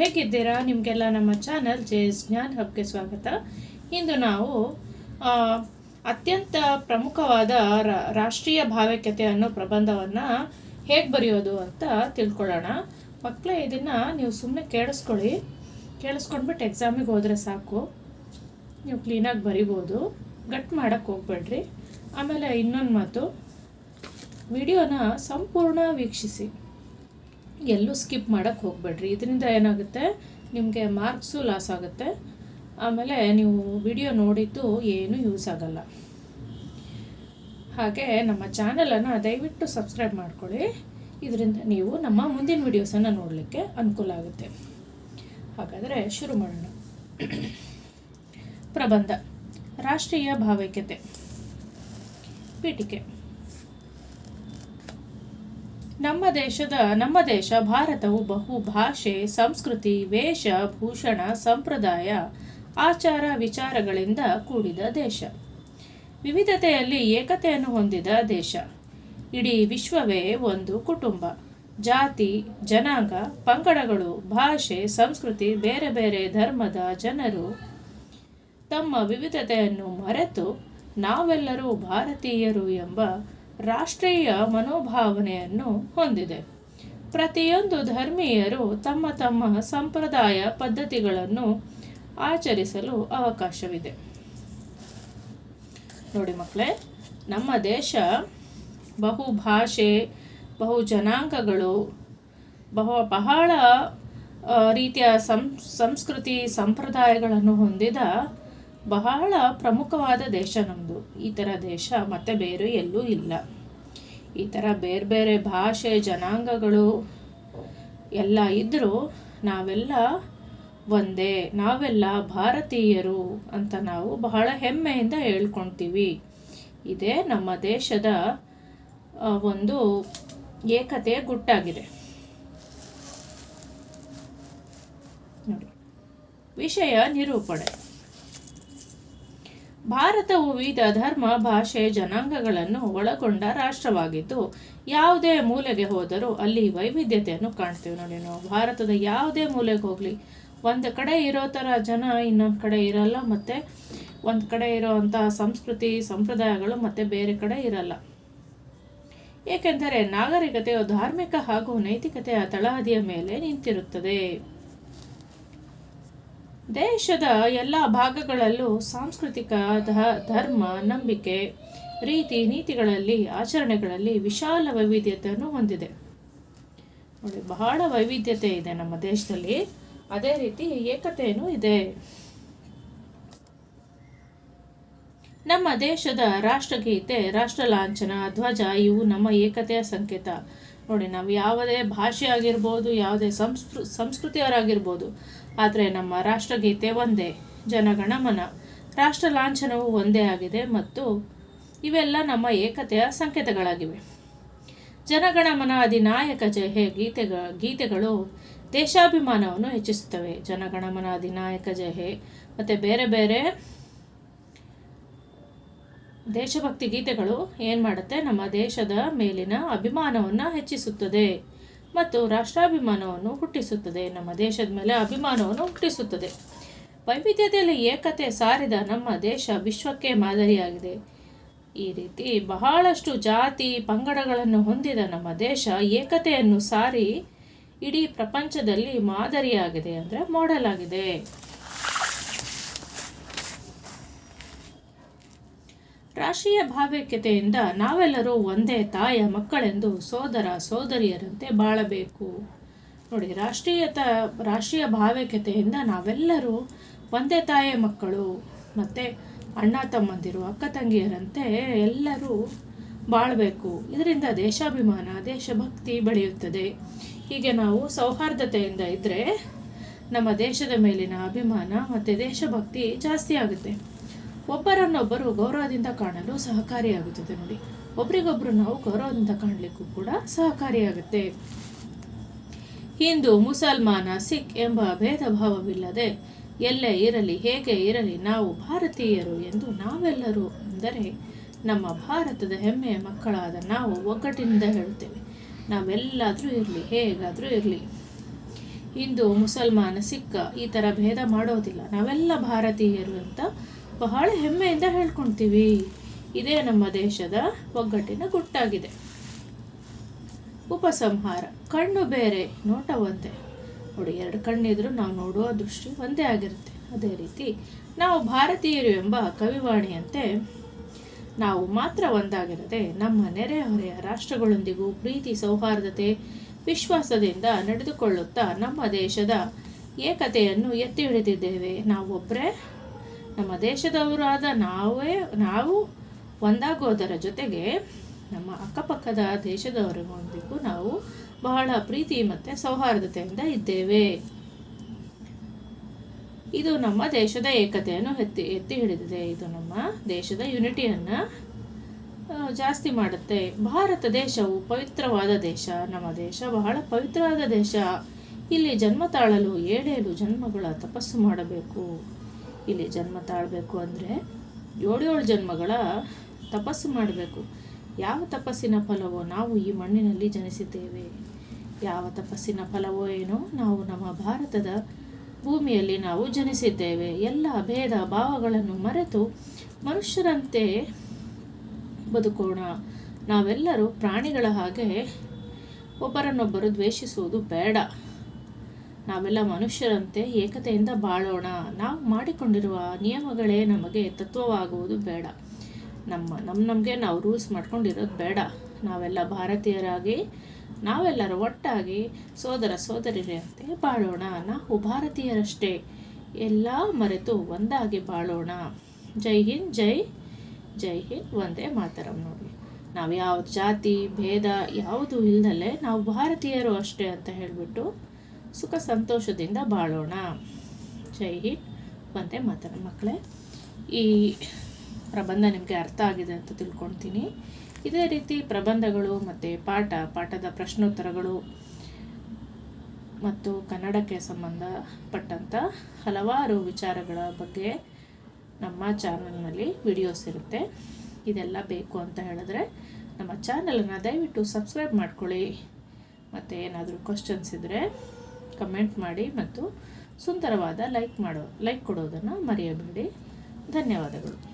ಹೇಗಿದ್ದೀರಾ? ನಿಮಗೆಲ್ಲ ನಮ್ಮ ಚಾನಲ್ ಜೆ ಎಸ್ ಜ್ಞಾನ್ ಹಬ್ಗೆ ಸ್ವಾಗತ. ಇಂದು ನಾವು ಅತ್ಯಂತ ಪ್ರಮುಖವಾದ ರಾಷ್ಟ್ರೀಯ ಭಾವೈಕ್ಯತೆ ಅನ್ನೋ ಪ್ರಬಂಧವನ್ನು ಹೇಗೆ ಬರೆಯೋದು ಅಂತ ತಿಳ್ಕೊಳ್ಳೋಣ. ಮಕ್ಕಳೇ ಇದನ್ನು ನೀವು ಸುಮ್ಮನೆ ಕೇಳಿಸ್ಕೊಳ್ಳಿ. ಕೇಳಿಸ್ಕೊಂಡ್ಬಿಟ್ಟು ಎಕ್ಸಾಮಿಗೆ ಹೋದರೆ ಸಾಕು. ನೀವು ಕ್ಲೀನಾಗಿ ಬರಿಬೋದು. ಗಟ್ ಮಾಡೋಕ್ಕೆ ಹೋಗ್ಬೇಡ್ರಿ. ಆಮೇಲೆ ಇನ್ನೊಂದು ಮಾತು. ವಿಡಿಯೋನ ಸಂಪೂರ್ಣ ವೀಕ್ಷಿಸಿ. ಎಲ್ಲೂ ಸ್ಕಿಪ್ ಮಾಡೋಕ್ಕೆ ಹೋಗಬೇಡ್ರಿ. ಇದರಿಂದ ಏನಾಗುತ್ತೆ? ನಿಮಗೆ ಮಾರ್ಕ್ಸು ಲಾಸ್ ಆಗುತ್ತೆ. ಆಮೇಲೆ ನೀವು ವಿಡಿಯೋ ನೋಡಿದ್ದು ಏನೂ ಯೂಸ್ ಆಗಲ್ಲ. ಹಾಗೆ ನಮ್ಮ ಚಾನಲನ್ನು ದಯವಿಟ್ಟು ಸಬ್ಸ್ಕ್ರೈಬ್ ಮಾಡ್ಕೊಳ್ಳಿ. ಇದರಿಂದ ನೀವು ನಮ್ಮ ಮುಂದಿನ ವಿಡಿಯೋಸನ್ನು ನೋಡಲಿಕ್ಕೆ ಅನುಕೂಲ ಆಗುತ್ತೆ. ಹಾಗಾದರೆ ಶುರು ಮಾಡೋಣ. ಪ್ರಬಂಧ. ರಾಷ್ಟ್ರೀಯ ಭಾವೈಕ್ಯತೆ. ಪೀಠಿಕೆ. ನಮ್ಮ ದೇಶದ, ನಮ್ಮ ದೇಶ ಭಾರತವು ಬಹು ಭಾಷೆ, ಸಂಸ್ಕೃತಿ, ವೇಷ, ಭೂಷಣ, ಸಂಪ್ರದಾಯ, ಆಚಾರ ವಿಚಾರಗಳಿಂದ ಕೂಡಿದ ದೇಶ. ವಿವಿಧತೆಯಲ್ಲಿ ಏಕತೆಯನ್ನು ಹೊಂದಿದ ದೇಶ. ಇಡೀ ವಿಶ್ವವೇ ಒಂದು ಕುಟುಂಬ. ಜಾತಿ, ಜನಾಂಗ, ಪಂಗಡಗಳು, ಭಾಷೆ, ಸಂಸ್ಕೃತಿ, ಬೇರೆ ಬೇರೆ ಧರ್ಮದ ಜನರು ತಮ್ಮ ವಿವಿಧತೆಯನ್ನು ಮರೆತು ನಾವೆಲ್ಲರೂ ಭಾರತೀಯರು ಎಂಬ ರಾಷ್ಟ್ರೀಯ ಮನೋಭಾವನೆಯನ್ನು ಹೊಂದಿದೆ. ಪ್ರತಿಯೊಂದು ಧರ್ಮೀಯರು ತಮ್ಮ ತಮ್ಮ ಸಂಪ್ರದಾಯ ಪದ್ಧತಿಗಳನ್ನು ಆಚರಿಸಲು ಅವಕಾಶವಿದೆ. ನೋಡಿ ಮಕ್ಕಳೇ, ನಮ್ಮ ದೇಶ ಬಹು ಭಾಷೆ ಬಹು ಜನಾಂಗಗಳು ಬಹು ಬಹಳ ರೀತಿಯ ಸಂಸ್ಕೃತಿ, ಸಂಪ್ರದಾಯಗಳನ್ನು ಹೊಂದಿದ ಬಹಳ ಪ್ರಮುಖವಾದ ದೇಶ ನಮ್ಮದು ಈ ಥರ ದೇಶ ಮತ್ತೆ ಬೇರೆ ಎಲ್ಲೂ ಇಲ್ಲ. ಈ ಥರ ಬೇರೆ ಬೇರೆ ಭಾಷೆ, ಜನಾಂಗಗಳು ಎಲ್ಲ ಇದ್ದರೂ ನಾವೆಲ್ಲ ಒಂದೇ, ನಾವೆಲ್ಲ ಭಾರತೀಯರು ಅಂತ ನಾವು ಬಹಳ ಹೆಮ್ಮೆಯಿಂದ ಹೇಳ್ಕೊಳ್ತೀವಿ ಇದೇ ನಮ್ಮ ದೇಶದ ಒಂದು ಏಕತೆಯ ಗುಟ್ಟಾಗಿದೆ. ವಿಷಯ ನಿರೂಪಣೆ. ಭಾರತವು ವಿವಿಧ ಧರ್ಮ, ಭಾಷೆ, ಜನಾಂಗಗಳನ್ನು ಒಳಗೊಂಡ ರಾಷ್ಟ್ರವಾಗಿದ್ದು, ಯಾವುದೇ ಮೂಲೆಗೆ ಹೋದರೂ ಅಲ್ಲಿ ವೈವಿಧ್ಯತೆಯನ್ನು ಕಾಣ್ತೀವಿ. ನೋಡಿ, ನಾವು ಭಾರತದ ಯಾವುದೇ ಮೂಲೆಗೆ ಹೋಗಲಿ, ಒಂದು ಕಡೆ ಇರೋ ಥರ ಜನ, ಇನ್ನೊಂದು ಕಡೆ ಇರಲ್ಲ, ಮತ್ತು ಒಂದು ಕಡೆ ಇರೋವಂಥ ಸಂಸ್ಕೃತಿ, ಸಂಪ್ರದಾಯಗಳು ಮತ್ತು ಬೇರೆ ಕಡೆ ಇರಲ್ಲ. ಏಕೆಂದರೆ ನಾಗರಿಕತೆಯು ಧಾರ್ಮಿಕ ಹಾಗೂ ನೈತಿಕತೆಯ ತಳಹದಿಯ ಮೇಲೆ ನಿಂತಿರುತ್ತದೆ. ದೇಶದ ಎಲ್ಲ ಭಾಗಗಳಲ್ಲೂ ಸಾಂಸ್ಕೃತಿಕ ಧರ್ಮ, ನಂಬಿಕೆ, ರೀತಿ ನೀತಿಗಳಲ್ಲಿ, ಆಚರಣೆಗಳಲ್ಲಿ ವಿಶಾಲ ವೈವಿಧ್ಯತೆಯನ್ನು ಹೊಂದಿದೆ. ನೋಡಿ, ಬಹಳ ವೈವಿಧ್ಯತೆ ಇದೆ ನಮ್ಮ ದೇಶದಲ್ಲಿ. ಅದೇ ರೀತಿ ಏಕತೆಯೂ ಇದೆ. ನಮ್ಮ ದೇಶದ ರಾಷ್ಟ್ರಗೀತೆ ರಾಷ್ಟ್ರ ಲಾಂಛನ ಧ್ವಜ, ಇವು ನಮ್ಮ ಏಕತೆಯ ಸಂಕೇತ. ನೋಡಿ, ನಾವು ಯಾವುದೇ ಭಾಷೆ ಆಗಿರ್ಬೋದು, ಯಾವುದೇ ಸಂಸ್ಕೃ ಸಂಸ್ಕೃತಿಯವರಾಗಿರ್ಬೋದು ಆದರೆ ನಮ್ಮ ರಾಷ್ಟ್ರಗೀತೆ ಒಂದೇ ಜನಗಣಮನ ರಾಷ್ಟ್ರ ಲಾಂಛನವು ಒಂದೇ ಆಗಿದೆ ಮತ್ತು ಇವೆಲ್ಲ ನಮ್ಮ ಏಕತೆಯ ಸಂಕೇತಗಳಾಗಿವೆ. ಜನಗಣಮನ ಅಧಿನಾಯಕ ಜಯ ಗೀತೆಗ, ಗೀತೆಗಳು ದೇಶಾಭಿಮಾನವನ್ನು ಹೆಚ್ಚಿಸುತ್ತವೆ. ಜನಗಣಮನ ಅಧಿನಾಯಕ ಜಯ ಮತ್ತು ಬೇರೆ ಬೇರೆ ದೇಶಭಕ್ತಿ ಗೀತೆಗಳು ಏನು ಮಾಡುತ್ತೆ? ನಮ್ಮ ದೇಶದ ಮೇಲಿನ ಅಭಿಮಾನವನ್ನು ಹೆಚ್ಚಿಸುತ್ತದೆ ಮತ್ತು ರಾಷ್ಟ್ರಾಭಿಮಾನವನ್ನು ಹುಟ್ಟಿಸುತ್ತದೆ. ನಮ್ಮ ದೇಶದ ಮೇಲೆ ಅಭಿಮಾನವನ್ನು ಹುಟ್ಟಿಸುತ್ತದೆ. ವೈವಿಧ್ಯತೆಯಲ್ಲಿ ಏಕತೆ ಸಾರಿದ ನಮ್ಮ ದೇಶ ವಿಶ್ವಕ್ಕೆ ಮಾದರಿಯಾಗಿದೆ. ಈ ರೀತಿ ಬಹಳಷ್ಟು ಜಾತಿ ಪಂಗಡಗಳನ್ನು ಹೊಂದಿದ ನಮ್ಮ ದೇಶ ಏಕತೆಯನ್ನು ಸಾರಿ ಇಡೀ ಪ್ರಪಂಚದಲ್ಲಿ ಮಾದರಿಯಾಗಿದೆ ಅಂದರೆ ಮಾಡಲಾಗಿದೆ. ರಾಷ್ಟ್ರೀಯ ಭಾವೈಕ್ಯತೆಯಿಂದ ನಾವೆಲ್ಲರೂ ಒಂದೇ ತಾಯ ಮಕ್ಕಳೆಂದು ಸೋದರ ಸೋದರಿಯರಂತೆ ಬಾಳಬೇಕು. ನೋಡಿ ರಾಷ್ಟ್ರೀಯತ ರಾಷ್ಟ್ರೀಯ ಭಾವೈಕ್ಯತೆಯಿಂದ ನಾವೆಲ್ಲರೂ ಒಂದೇ ತಾಯಿಯ ಮಕ್ಕಳು, ಮತ್ತು ಅಣ್ಣ ತಮ್ಮಂದಿರು, ಅಕ್ಕ ತಂಗಿಯರಂತೆ ಎಲ್ಲರೂ ಬಾಳಬೇಕು. ಇದರಿಂದ ದೇಶಾಭಿಮಾನ, ದೇಶಭಕ್ತಿ ಬೆಳೆಯುತ್ತದೆ. ಹೀಗೆ ನಾವು ಸೌಹಾರ್ದತೆಯಿಂದ ಇದ್ದರೆ ನಮ್ಮ ದೇಶದ ಮೇಲಿನ ಅಭಿಮಾನ ಮತ್ತು ದೇಶಭಕ್ತಿ ಜಾಸ್ತಿ ಆಗುತ್ತೆ. ಒಬ್ಬರನ್ನೊಬ್ಬರು ಗೌರವದಿಂದ ಕಾಣಲು ಸಹಕಾರಿಯಾಗುತ್ತದೆ ನೋಡಿ. ಒಬ್ರಿಗೊಬ್ರು ನಾವು ಗೌರವದಿಂದ ಕಾಣಲಿಕ್ಕೂ ಕೂಡ ಸಹಕಾರಿಯಾಗುತ್ತೆ. ಹಿಂದೂ, ಮುಸಲ್ಮಾನ, ಸಿಖ್ ಎಂಬ ಭೇದ ಭಾವವಿಲ್ಲದೆ ಎಲ್ಲೇ ಇರಲಿ, ಹೇಗೆ ಇರಲಿ ನಾವು ಭಾರತೀಯರು ಎಂದು ನಾವೆಲ್ಲರೂ ಅಂದರೆ ನಮ್ಮ ಭಾರತದ ಹೆಮ್ಮೆಯ ಮಕ್ಕಳಾದ ನಾವು ಒಗ್ಗಟ್ಟಿನಿಂದ ಹೇಳುತ್ತೇವೆ. ನಾವೆಲ್ಲಾದರೂ ಇರಲಿ, ಹೇಗಾದರೂ ಇರಲಿ. ಹಿಂದೂ, ಮುಸಲ್ಮಾನ, ಸಿಖ್ ಈ ಥರ ಭೇದ ಮಾಡೋದಿಲ್ಲ. ನಾವೆಲ್ಲ ಭಾರತೀಯರು ಅಂತ ಬಹಳ ಹೆಮ್ಮೆಯಿಂದ ಹೇಳ್ಕೊಳ್ತೀವಿ ಇದೇ ನಮ್ಮ ದೇಶದ ಒಗ್ಗಟ್ಟಿನ ಗುಟ್ಟಾಗಿದೆ. ಉಪಸಂಹಾರ, ಕಣ್ಣು ಬೇರೆ ನೋಟ ಒಂದೇ ನೋಡಿ, ಎರಡು ಕಣ್ಣಿದ್ರು ನಾವು ನೋಡುವ ದೃಷ್ಟಿ ಒಂದೇ ಆಗಿರುತ್ತೆ. ಅದೇ ರೀತಿ, ನಾವು ಭಾರತೀಯರು ಎಂಬ ಕವಿವಾಣಿಯಂತೆ, ನಾವು ಮಾತ್ರ ಒಂದಾಗಿರದೆ ನಮ್ಮ ನೆರೆಹೊರೆಯ ರಾಷ್ಟ್ರಗಳೊಂದಿಗೂ ಪ್ರೀತಿ, ಸೌಹಾರ್ದತೆ, ವಿಶ್ವಾಸದಿಂದ ನಡೆದುಕೊಳ್ಳುತ್ತಾ ನಮ್ಮ ದೇಶದ ಏಕತೆಯನ್ನು ಎತ್ತಿ ಹಿಡಿದಿದ್ದೇವೆ. ನಾವೊಬ್ಬರೇ ನಮ್ಮ ದೇಶದವರಾದ ನಾವೇ, ನಾವು ಒಂದಾಗೋದರ ಜೊತೆಗೆ ನಮ್ಮ ಅಕ್ಕಪಕ್ಕದ ದೇಶದವರಿಗೊಂದಿಗೂ ನಾವು ಬಹಳ ಪ್ರೀತಿ ಮತ್ತು ಸೌಹಾರ್ದತೆಯಿಂದ ಇದ್ದೇವೆ. ಇದು ನಮ್ಮ ದೇಶದ ಏಕತೆಯನ್ನು ಎತ್ತಿ ಎತ್ತಿ ಹಿಡಿದಿದೆ. ಇದು ನಮ್ಮ ದೇಶದ ಯುನಿಟಿಯನ್ನು ಜಾಸ್ತಿ ಮಾಡುತ್ತೆ. ಭಾರತ ದೇಶವು ಪವಿತ್ರವಾದ ದೇಶ. ನಮ್ಮ ದೇಶ ಬಹಳ ಪವಿತ್ರವಾದ ದೇಶ. ಇಲ್ಲಿ ಜನ್ಮ ತಾಳಲು, ಏಳೇಳು ಜನ್ಮಗಳ ತಪಸ್ಸು ಮಾಡಬೇಕು. ಇಲ್ಲಿ ಜನ್ಮ ತಾಳಬೇಕು ಅಂದರೆ ಏಳೇಳು ಜನ್ಮಗಳ ತಪಸ್ಸು ಮಾಡಬೇಕು. ಯಾವ ತಪಸ್ಸಿನ ಫಲವೋ ನಾವು ಈ ಮಣ್ಣಿನಲ್ಲಿ ಜನಿಸಿದ್ದೇವೆ. ಯಾವ ತಪಸ್ಸಿನ ಫಲವೋ ಏನೋ ನಾವು ನಮ್ಮ ಭಾರತದ ಭೂಮಿಯಲ್ಲಿ ನಾವು ಜನಿಸಿದ್ದೇವೆ. ಎಲ್ಲ ಭೇದ ಭಾವಗಳನ್ನು ಮರೆತು ಮನುಷ್ಯರಂತೆ ಬದುಕೋಣ. ನಾವೆಲ್ಲರೂ ಪ್ರಾಣಿಗಳ ಹಾಗೆ ಒಬ್ಬರನ್ನೊಬ್ಬರು ದ್ವೇಷಿಸುವುದು ಬೇಡ. ನಾವೆಲ್ಲ ಮನುಷ್ಯರಂತೆ, ಏಕತೆಯಿಂದ ಬಾಳೋಣ. ನಾವು ಮಾಡಿಕೊಂಡಿರುವ ನಿಯಮಗಳೇ ನಮಗೆ ತತ್ವವಾಗುವುದು ಬೇಡ. ನಮ್ಮ ನಮ್ಮ ನಮಗೆ ನಾವು ರೂಲ್ಸ್ ಮಾಡ್ಕೊಂಡಿರೋದು ಬೇಡ. ನಾವೆಲ್ಲ ಭಾರತೀಯರಾಗಿ, ನಾವೆಲ್ಲರೂ ಒಟ್ಟಾಗಿ ಸೋದರ ಸೋದರಿಯರಂತೆ ಬಾಳೋಣ. ನಾವು ಭಾರತೀಯರಷ್ಟೇ. ಎಲ್ಲ ಮರೆತು ಒಂದಾಗಿ ಬಾಳೋಣ. ಜೈ ಹಿಂದ್, ಜೈ ಜೈ ಹಿಂದ್ ಒಂದೇ ಮಾತರಂ ನೋಡಿ. ನಾವು ಯಾವ ಜಾತಿ, ಭೇದ ಯಾವುದೂ ಇಲ್ದಲೆ ನಾವು ಭಾರತೀಯರು ಅಷ್ಟೇ ಅಂತ ಹೇಳಿಬಿಟ್ಟು ಸುಖ ಸಂತೋಷದಿಂದ ಬಾಳೋಣ. ಜೈ ಹಿಂದ್. ಬಂತೆ ಮಾತಾಡ ಮಕ್ಕಳೇ. ಈ ಪ್ರಬಂಧ ನಿಮಗೆ ಅರ್ಥ ಆಗಿದೆ ಅಂತ ತಿಳ್ಕೊಳ್ತೀನಿ. ಇದೇ ರೀತಿ ಪ್ರಬಂಧಗಳು ಮತ್ತು ಪಾಠ, ಪಾಠದ ಪ್ರಶ್ನೋತ್ತರಗಳು ಮತ್ತು ಕನ್ನಡಕ್ಕೆ ಸಂಬಂಧಪಟ್ಟಂಥ ಹಲವಾರು ವಿಚಾರಗಳ ಬಗ್ಗೆ ನಮ್ಮ ಚಾನಲ್ನಲ್ಲಿ ವಿಡಿಯೋಸ್ ಇರುತ್ತೆ. ಇದೆಲ್ಲ ಬೇಕು ಅಂತ ಹೇಳಿದ್ರೆ ನಮ್ಮ ಚಾನಲನ್ನು ದಯವಿಟ್ಟು ಸಬ್ಸ್ಕ್ರೈಬ್ ಮಾಡ್ಕೊಳ್ಳಿ. ಮತ್ತು ಏನಾದರೂ ಕ್ವಶನ್ಸ್ ಇದ್ದರೆ ಕಮೆಂಟ್ ಮಾಡಿ ಮತ್ತು ಸುಂದರವಾದ ಲೈಕ್ ಮಾಡೋ ಲೈಕ್ ಕೊಡೋದನ್ನು ಮರೆಯಬೇಡಿ. ಧನ್ಯವಾದಗಳು.